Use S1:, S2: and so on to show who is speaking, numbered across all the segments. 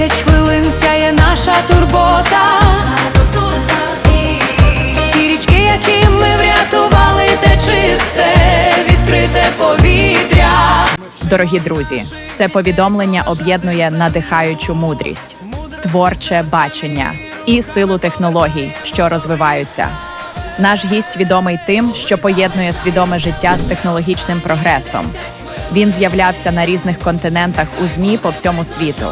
S1: десять хвилин сяє наша турбота. Ті річки, які ми врятували, те чисте, відкрите повітря.
S2: Дорогі друзі, це повідомлення об'єднує надихаючу мудрість, творче бачення і силу технологій, що розвиваються. Наш гість відомий тим, що поєднує свідоме життя з технологічним прогресом. Він з'являвся на різних континентах у змі по всьому світу.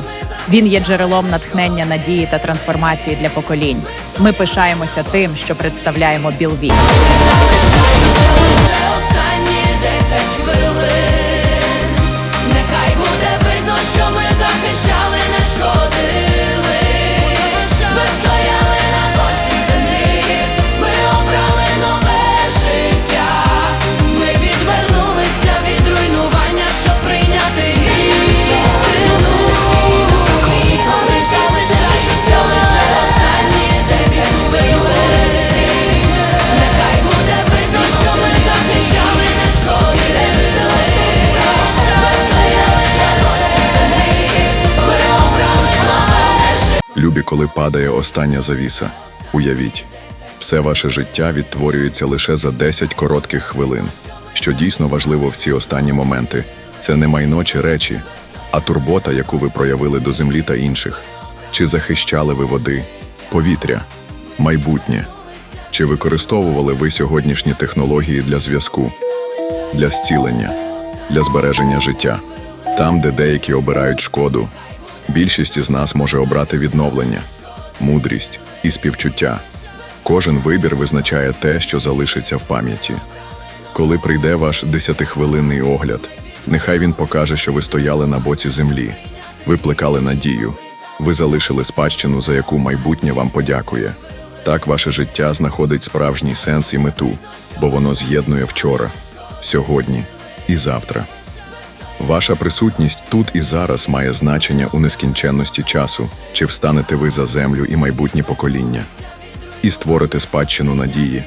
S2: Він є джерелом натхнення надії та трансформації для поколінь. Ми пишаємося тим, що представляємо Білві.
S3: Коли падає остання завіса. Уявіть, все ваше життя відтворюється лише за 10 коротких хвилин. Що дійсно важливо в ці останні моменти, це не майно чи речі, а турбота, яку ви проявили до землі та інших. Чи захищали ви води, повітря, майбутнє? Чи використовували ви сьогоднішні технології для зв'язку, для зцілення, для збереження життя? Там, де деякі обирають шкоду, Більшість із нас може обрати відновлення, мудрість і співчуття. Кожен вибір визначає те, що залишиться в пам'яті. Коли прийде ваш десятихвилинний огляд, нехай він покаже, що ви стояли на боці землі, ви плекали надію, ви залишили спадщину, за яку майбутнє вам подякує. Так ваше життя знаходить справжній сенс і мету, бо воно з'єднує вчора, сьогодні і завтра. Ваша присутність тут і зараз має значення у нескінченності часу, чи встанете ви за землю і майбутні покоління, і створите спадщину надії,